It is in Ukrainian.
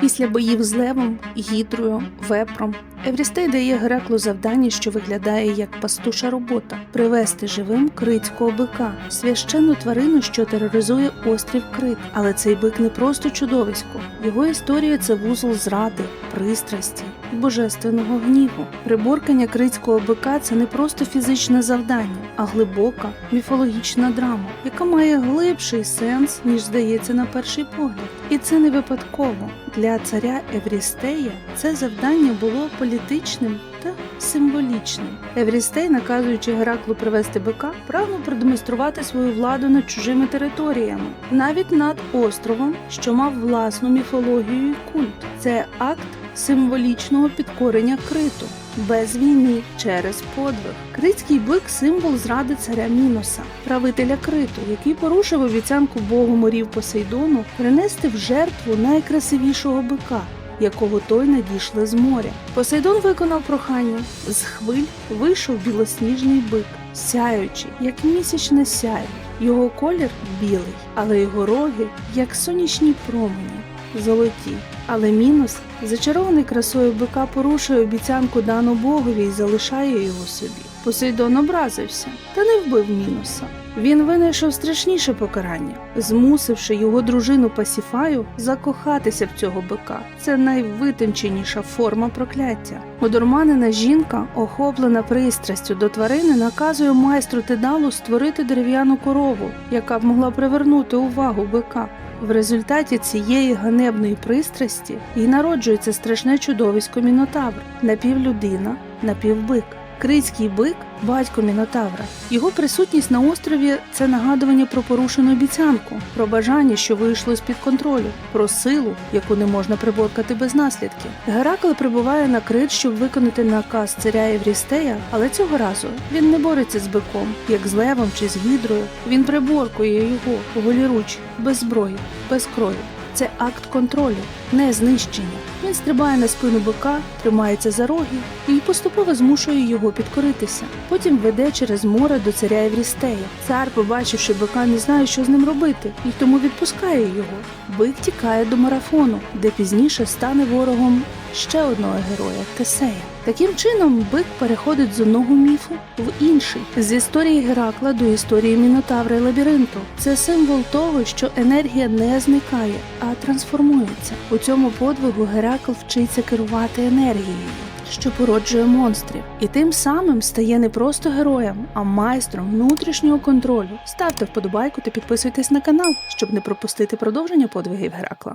Після боїв з левом, гідрою, вепром, Еврістей дає Гераклу завдання, що виглядає як пастуша робота привести живим критського бика, священну тварину, що тероризує острів Крит. Але цей бик не просто чудовисько. Його історія це вузол зради, пристрасті божественного гніву. Приборкання критського бика це не просто фізичне завдання, а глибока міфологічна драма, яка має глибший сенс, ніж здається на перший погляд. І це не випадково. Для царя Еврістея це завдання було політичним та символічним. Еврістей, наказуючи Гераклу привести бика, прагнув продемонструвати свою владу над чужими територіями, навіть над островом, що мав власну міфологію і культ. Це акт символічного підкорення криту. Без війни через подвиг. Критський бик символ зради царя Міноса, правителя криту, який порушив обіцянку богу морів Посейдону принести в жертву найкрасивішого бика, якого той надійшли з моря. Посейдон виконав прохання. З хвиль вийшов білосніжний бик, сяючий, як місячне сяйво. Його колір білий, але його роги, як сонячні промені, золоті. Але мінус, зачарований красою бика, порушує обіцянку дану богові і залишає його собі. Посейдон образився та не вбив мінуса. Він винайшов страшніше покарання, змусивши його дружину Пасіфаю закохатися в цього бика. Це найвитонченіша форма прокляття. Одурманена жінка, охоплена пристрастю до тварини, наказує майстру Тедалу створити дерев'яну корову, яка б могла привернути увагу бика. В результаті цієї ганебної пристрасті і народжується страшне чудовисько Мінотавр, напівлюдина, напівбик. Критський бик батько Мінотавра. Його присутність на острові це нагадування про порушену обіцянку, про бажання, що вийшло з під контролю, про силу, яку не можна приборкати без наслідків. Геракл прибуває на крит, щоб виконати наказ царя Єврістея, але цього разу він не бореться з биком, як з левом чи з гідрою. Він приборкує його голіруч, без зброї, без крові. Це акт контролю, не знищення. Він стрибає на спину бика, тримається за роги і поступово змушує його підкоритися. Потім веде через море до царя Єврістея. Цар, побачивши бика, не знає, що з ним робити, і тому відпускає його. Бик тікає до марафону, де пізніше стане ворогом ще одного героя Тесея. Таким чином, бик переходить з одного міфу в інший з історії Геракла до історії Мінотавра і лабіринту. Це символ того, що енергія не зникає, а трансформується. У цьому подвигу Геракл вчиться керувати енергією. Що породжує монстрів, і тим самим стає не просто героєм, а майстром внутрішнього контролю. Ставте вподобайку та підписуйтесь на канал, щоб не пропустити продовження подвигів Геракла.